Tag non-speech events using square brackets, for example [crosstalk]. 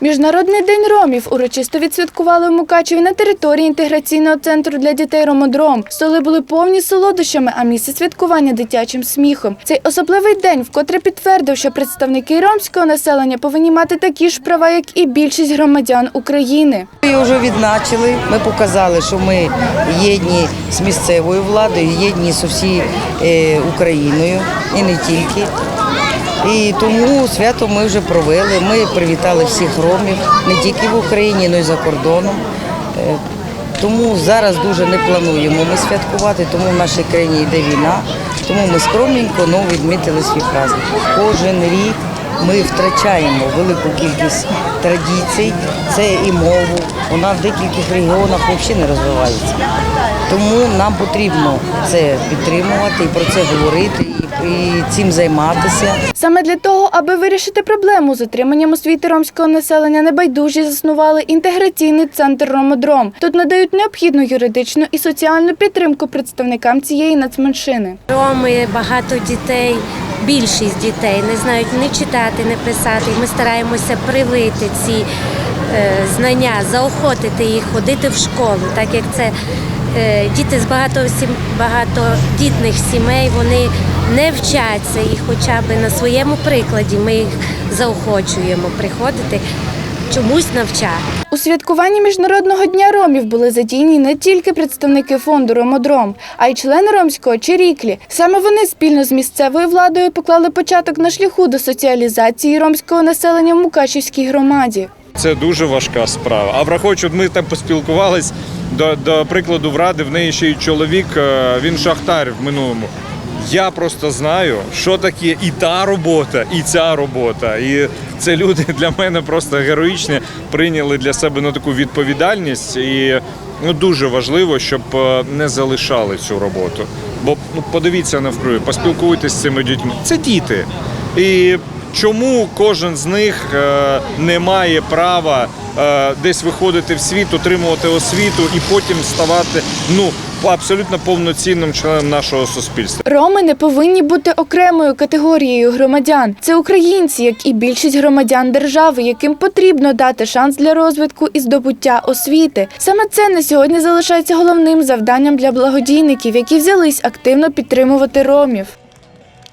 Міжнародний день ромів урочисто відсвяткували в Мукачеві на території інтеграційного центру для дітей Ромодром. Столи були повні солодощами, а місце святкування дитячим сміхом. Цей особливий день вкотре підтвердив, що представники ромського населення повинні мати такі ж права, як і більшість громадян України. Ми вже відзначили. Ми показали, що ми єдні з місцевою владою, єдні з усією е, Україною і не тільки. І тому свято ми вже провели. Ми привітали всіх ромів не тільки в Україні, але й за кордоном. Е, Тому зараз дуже не плануємо ми святкувати, тому в нашій країні йде війна. Тому ми скромненько ну, відмітили свій праздник. Кожен рік ми втрачаємо велику кількість традицій, це і мову. Вона в деяких регіонах взагалі не розвивається. Тому нам потрібно це підтримувати і про це говорити, і, і цим займатися. Саме для того, аби вирішити проблему з отриманням освіти ромського населення, небайдужі заснували інтеграційний центр Ромодром. Тут надають необхідну юридичну і соціальну підтримку представникам цієї нацменшини. Роми, багато дітей, більшість дітей не знають ні читати, ні писати. І Ми стараємося привити ці е, знання, заохотити їх ходити в школу, так як це діти з багатодітних сімей, вони не вчаться і хоча б на своєму прикладі ми їх заохочуємо приходити чомусь навчати. У святкуванні Міжнародного дня ромів були задіяні не тільки представники фонду Ромодром, а й члени ромського Чиріклі. Саме вони спільно з місцевою владою поклали початок на шляху до соціалізації ромського населення в Мукачівській громаді. Це дуже важка справа. А враховуючи, ми там поспілкувались до, до прикладу в ради, в неї ще й чоловік, е, він шахтар в минулому. Я просто знаю, що таке і та робота, і ця робота. І це люди [laughs] для мене просто героїчні, прийняли для себе ну, таку відповідальність. І ну, дуже важливо, щоб е, не залишали цю роботу. Бо ну, подивіться навкруги, поспілкуйтесь з цими дітьми. Це діти. І чому кожен з них е, не має права е, десь виходити в світ, отримувати освіту і потім ставати ну абсолютно повноцінним членом нашого суспільства? Роми не повинні бути окремою категорією громадян. Це українці, як і більшість громадян держави, яким потрібно дати шанс для розвитку і здобуття освіти. Саме це на сьогодні залишається головним завданням для благодійників, які взялись активно підтримувати ромів.